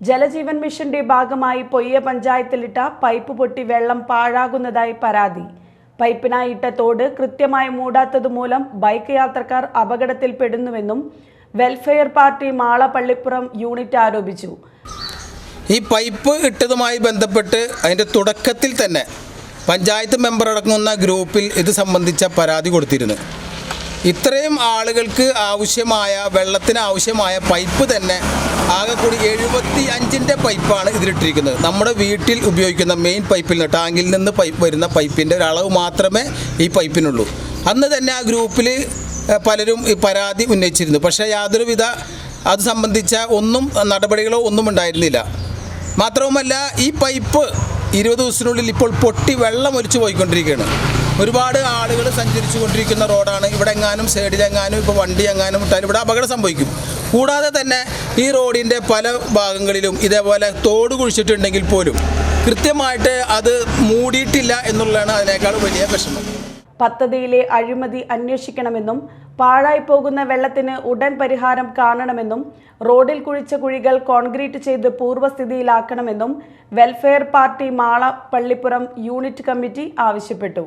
ജലജീവൻ മിഷന്റെ ഭാഗമായി പൊയ്യ പഞ്ചായത്തിലിട്ട പൈപ്പ് പൊട്ടി വെള്ളം പാഴാകുന്നതായി പരാതി. പൈപ്പിനായി ഇട്ട തോട് കൃത്യമായി മൂടാത്തതുമൂലം ബൈക്ക് യാത്രക്കാർ അപകടത്തിൽപ്പെടുന്നുവെന്നും welfare party Mala Pallippuram unit ആരോപിച്ചു. ഈ പൈപ്പ് ഇട്ടതുമായി ബന്ധപ്പെട്ട് അതിന്റെ തുടക്കത്തിൽ തന്നെ പഞ്ചായത്ത് മെമ്പർ അടങ്ങുന്ന ഗ്രൂപ്പിൽ ഇത് സംബന്ധിച്ച പരാതി കൊടുത്തിരുന്നു. ഇത്രയും ആളുകൾക്ക് ആവശ്യമായ വെള്ളത്തിന് ആവശ്യമായ പൈപ്പ് തന്നെ ആകെ കൂടി എഴുപത്തി അഞ്ചിന്റെ പൈപ്പാണ് ഇതിലിട്ടിരിക്കുന്നത്. നമ്മുടെ വീട്ടിൽ ഉപയോഗിക്കുന്ന മെയിൻ പൈപ്പിൽ നിന്ന് ടാങ്കിൽ നിന്ന് പൈപ്പ് വരുന്ന പൈപ്പിന്റെ അളവ് മാത്രമേ ഈ പൈപ്പിനുള്ളൂ. അന്ന് തന്നെ ആ ഗ്രൂപ്പിൽ പലരും ഈ പരാതി ഉന്നയിച്ചിരുന്നു. പക്ഷേ യാതൊരുവിധ അത് സംബന്ധിച്ച ഒന്നും നടപടികളോ ഒന്നും ഉണ്ടായിരുന്നില്ല. മാത്രവുമല്ല ഈ പൈപ്പ് ഇരുപത് ദിവസത്തിനുള്ളിൽ ഇപ്പോൾ പൊട്ടി വെള്ളം ഒലിച്ചു പോയിക്കൊണ്ടിരിക്കുകയാണ്. ഒരുപാട് ആളുകൾ സഞ്ചരിച്ചു കൊണ്ടിരിക്കുന്ന റോഡാണ്. ഇവിടെ എങ്ങാനും സൈഡിലെങ്ങാനും ഇപ്പോൾ വണ്ടി എങ്ങാനും വിട്ടാലും ഇവിടെ അപകടം സംഭവിക്കും. കൂടാതെ തന്നെ ഈ റോഡിന്റെ പല ഭാഗങ്ങളിലും ഇതേപോലെ തോട് കുഴിച്ചിട്ടുണ്ടെങ്കിൽ പോലും കൃത്യമായിട്ട് അത് മൂടിയിട്ടില്ല എന്നുള്ളതാണ് അതിനേക്കാൾ വലിയ പ്രശ്നം പദ്ധതിയിലെ അഴിമതി അന്വേഷിക്കണമെന്നും പാഴായി പോകുന്ന വെള്ളത്തിന് ഉടൻ പരിഹാരം കാണണമെന്നും റോഡിൽ കുഴിച്ച കുഴികൾ കോൺക്രീറ്റ് ചെയ്ത് പൂർവസ്ഥിതിയിലാക്കണമെന്നും welfare party Mala Pallippuram unit committee ആവശ്യപ്പെട്ടു.